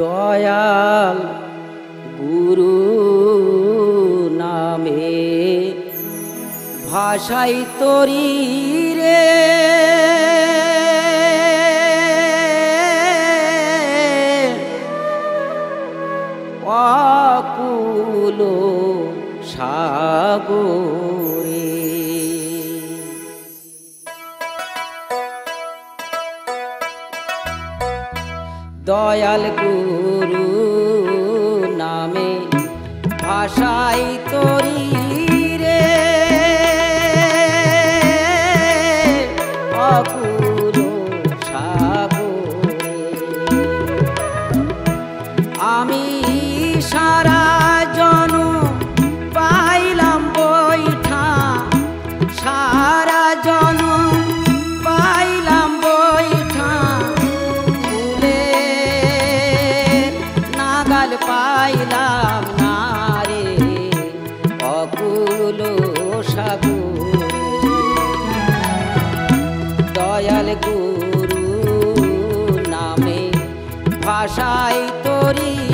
দয়াল গুরু নামে ভাষাই তরি রে। অকুলো সাগরে দয়াল গুরু নামে ভাষাই তরী। তাই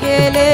गेले।